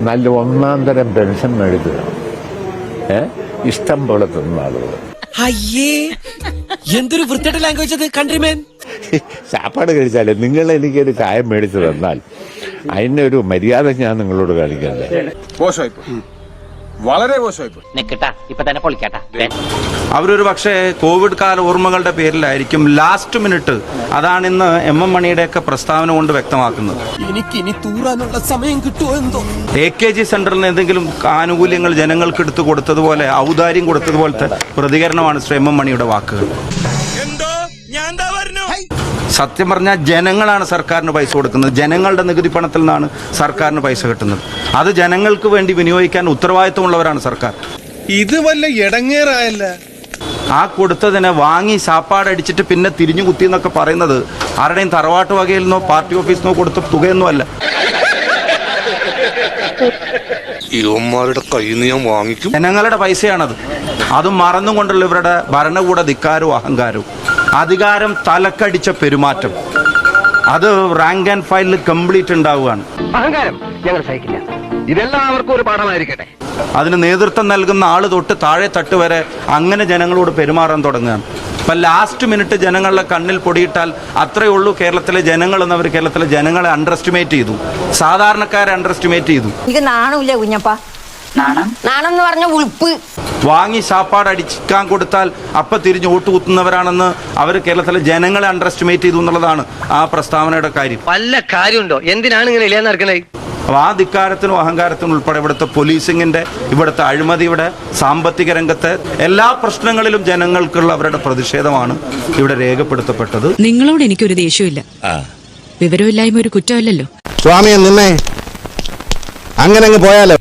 നല്ല ഒന്നാം തരം പെൻഷൻ മേടിക്കുക. ഏ? ഇഷ്ടം പോലെ തിന്ന ആളുകൾ. അയ്യേ എന്തൊരു വൃത്തിയുടെ ലാംഗ്വേജ് അത് കൺട്രിമേൻ ചാപ്പാട് കഴിച്ചാലേ നിങ്ങൾ എനിക്കൊരു ചായ മേടിച്ചു തന്നാൽ. അതിന്റെ ഒരു മര്യാദ ഞാൻ നിങ്ങളോട് കാണിക്കണ്ടേ? വളരെ മോശമായിപ്പോയി. നിക്കട്ടാ ഇപ്പൊ തന്നെ പൊളിക്കട്ടാ. അവരൊരു പക്ഷേ കോവിഡ് കാല ഓർമ്മകളുടെ പേരിലായിരിക്കും ലാസ്റ്റ് മിനിറ്റ് അതാണ് ഇന്ന് എം എം മണിയുടെയൊക്കെ പ്രസ്താവന കൊണ്ട് വ്യക്തമാക്കുന്നത്. എനിക്ക് ഇനി തൂറാനുള്ള സമയം കിട്ടുമോ എന്തോ? എ കെ ജി സെന്ററിൽ നിന്ന് എന്തെങ്കിലും ആനുകൂല്യങ്ങൾ ജനങ്ങൾക്ക് എടുത്തു കൊടുത്തതുപോലെ ഔദാര്യം കൊടുത്തതുപോലത്തെ പ്രതികരണമാണ് ശ്രീ എം എം മണിയുടെ വാക്കുകൾ. സത്യം പറഞ്ഞാൽ ജനങ്ങളാണ് സർക്കാരിന് പൈസ കൊടുക്കുന്നത്. ജനങ്ങളുടെ നികുതി പണത്തിൽ നിന്നാണ് സർക്കാരിന് പൈസ കിട്ടുന്നത്. അത് ജനങ്ങൾക്ക് വേണ്ടി വിനിയോഗിക്കാൻ ഉത്തരവാദിത്വമുള്ളവരാണ് സർക്കാർ. ഇത് വല്ല ഇടങ്ങേറായല്ല ആ കൊടുത്തതിനെ വാങ്ങി സാപ്പാടടിച്ചിട്ട് പിന്നെ തിരിഞ്ഞു കുത്തി എന്നൊക്കെ പറയുന്നത് ആരുടെയും തറവാട്ട് വകയിൽ നിന്നോ പാർട്ടി ഓഫീസിൽ നിന്നോ കൊടുത്ത തുകയൊന്നും അല്ല ഇവന്മാരുടെ കയ്യിൽ നിന്ന് ഞാൻ വാങ്ങിക്കും? ജനങ്ങളുടെ പൈസയാണത്. അതും മറന്നുകൊണ്ടുള്ള ഇവരുടെ ഭരണകൂട ധിക്കാരവും അഹങ്കാരവും. അധികാരം തലക്കടിച്ച പെരുമാറ്റം. അത് റാങ്ക് ആൻഡ് ഫയലിൽ കംപ്ലീറ്റ് ഉണ്ടാവുകയാണ്. അഹങ്കാരം ഞങ്ങൾ സഹിക്കില്ല. ഇതെല്ലാവർക്കും ഒരു പാഠമായിരിക്കട്ടെ. അതിന് നേതൃത്വം നൽകുന്ന ആൾ തൊട്ട് താഴെ തട്ട് വരെ അങ്ങനെ ജനങ്ങളോട് പെരുമാറാൻ തുടങ്ങുകയാണ്. ഇപ്പൊ ലാസ്റ്റ് മിനിറ്റ് ജനങ്ങളുടെ കണ്ണിൽ പൊടിയിട്ടാൽ അത്രയേ ഉള്ളൂ കേരളത്തിലെ ജനങ്ങൾ എന്നവർ കേരളത്തിലെ ജനങ്ങളെ അണ്ടർ എസ്റ്റിമേറ്റ് ചെയ്തു. സാധാരണക്കാരെ അണ്ടർ എസ്റ്റിമേറ്റ് ചെയ്തു. എനിക്ക് നാണമില്ല കുഞ്ഞപ്പ. നാണം? നാണം എന്ന് പറഞ്ഞ ഉൾപ്പ് വാങ്ങി സാപ്പാട് അടിക്കാൻ കൊടുത്താൽ അപ്പൊ തിരിഞ്ഞ് വോട്ട് കുത്തുന്നവരാണെന്ന് അവർ കേരളത്തിലെ ജനങ്ങളെ അണ്ടർ എസ്റ്റിമേറ്റ് ചെയ്തു എന്നുള്ളതാണ് ആ പ്രസ്താവനയുടെ കാര്യം. വല്ല കാര്യമുണ്ടോ? എന്തിനാണ് ഇങ്ങനെ ഇല്ലാന്ന് നടക്കണേ? അപ്പോൾ ആ ധിക്കാരത്തിനും അഹങ്കാരത്തിനും ഉൾപ്പെടെ ഇവിടുത്തെ പോലീസിങ്ങിന്റെ ഇവിടുത്തെ അഴിമതിയുടെ സാമ്പത്തിക രംഗത്തെ എല്ലാ പ്രശ്നങ്ങളിലും ജനങ്ങൾക്കുള്ള അവരുടെ പ്രതിഷേധമാണ് ഇവിടെ രേഖപ്പെടുത്തപ്പെട്ടത്. നിങ്ങളോട് എനിക്കൊരു ദേഷ്യമില്ല വിവരമില്ലായ്മ ഒരു കുറ്റമല്ലല്ലോ. സ്വാമിയെ നിന്നെ അങ്ങനെ അങ്ങ് പോയാലോ